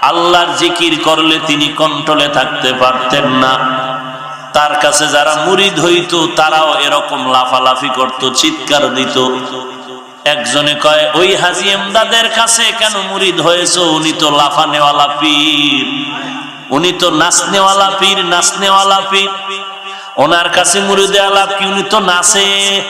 আল্লাহর জিকির করলে তিনি কন্ট্রোলে থাকতে পারতেন না। তার কাছে যারা মুরিদ হইত, তারাও এরকম লাফালাফি করত, চিৎকার দিত। একজনে কয়, ওই হাজি এমদাদের কাছে কেন মুরিদ হয়েছে? উনি তো লাফানেওয়ালা পীর। উনি তো নাচনেওয়ালা পীর নাচনেওয়ালা পীর। ওনার কাছে মুরিদে আলাপ কি? উনি তো নাচে।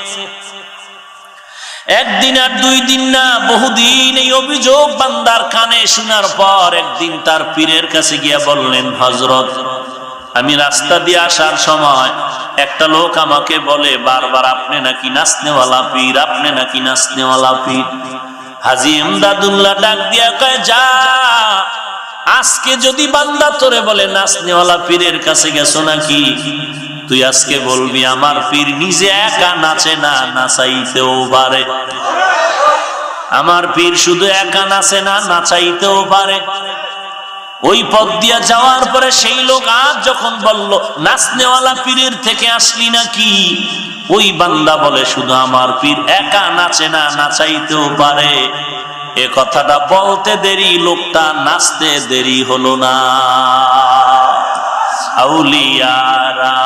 একদিন আর দুই দিন না, বহুদিন এই অভিযোগ বান্দার কানে শোনার পর একদিন তার পীরের কাছে গিয়া বললেন হজরত আমি রাস্তা দিয়ে আসার সময় একটা লোক আমাকে বলে, বারবার আপনি নাকি নাচনেওয়ালা পীর, আপনি নাকি নাচনেওয়ালা পীর? হাজি এমদাদুল্লাহ ডাক দিয়া কয়, যা, আজকে যদি বান্দা তোরে বলে নাচনেওয়ালা পীরের কাছে গেছো নাকি? তুই আজকে বলবি, আমার পীর নিজে একা নাচে না, নাচাইতেও পারে। আমার পীর শুধু একা নাচে না, নাচাইতেও পারে। ওই পথ দিয়া যাওয়ার পরে সেই লোক আজ যখন বলল, নাচনেওয়ালা পীরের থেকে আসলি নাকি? ওই বান্দা বলে, শুধু আমার পীর একা নাচে না, নাচাইতেও পারে। এ কথাটা বলতে দেরি, লোকটা নাচতে দেরি হলো না। আউলিয়ারা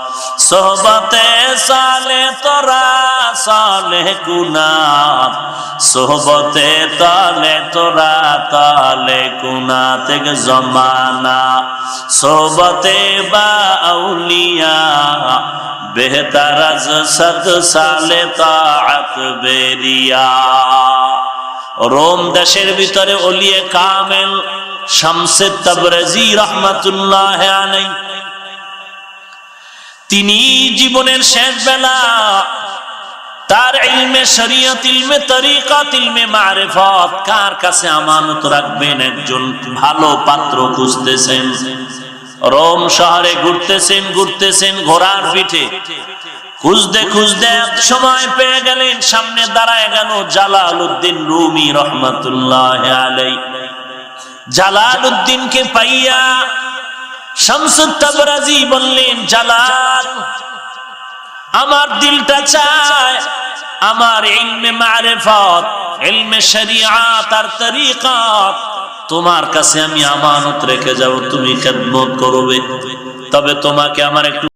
সোহবতে সালে তোরা সালে গুনাত সোহবতে তালে তোরা তালে গুনা থেকে জমানা। সোহবতে বা আউলিয়া, বেহতার সদ সালে তাআত বেরিয়া। রোম দেশের ভিতরে ওলিয়ে কামেল শামসে তাবরাজি রহমাতুল্লাহ আলাইহি তিনি জীবনের শেষ বেলা তার ইলমে শরীয়ত, ইলমে তরিকাত, ইলমে মারেফত, কার কাছে আমানত রাখবেন? একজন ভালো পাত্র খুঁজতেছেন। রোম শহরে ঘুরতেছেন ঘুরতেছেন ঘোড়ার পিঠে। খুঁজতে খুঁজতে এক সময় পেয়ে গেলেন, সামনে দাঁড়ায় গেল জালাল উদ্দিন রুমি রহমতুল্লাহ জালাল উদ্দিনকে পাইয়া শামসুত্তাবরাজি বললেন, জালাল, আমার দিলটা চায় আমার ইলমে মারেফত, ইলমে শরিয়াত আর তরিকাত তোমার কাছে আমি আমানত রেখে যাব, তুমি খেদমত করবে। তবে তোমাকে আমার একটু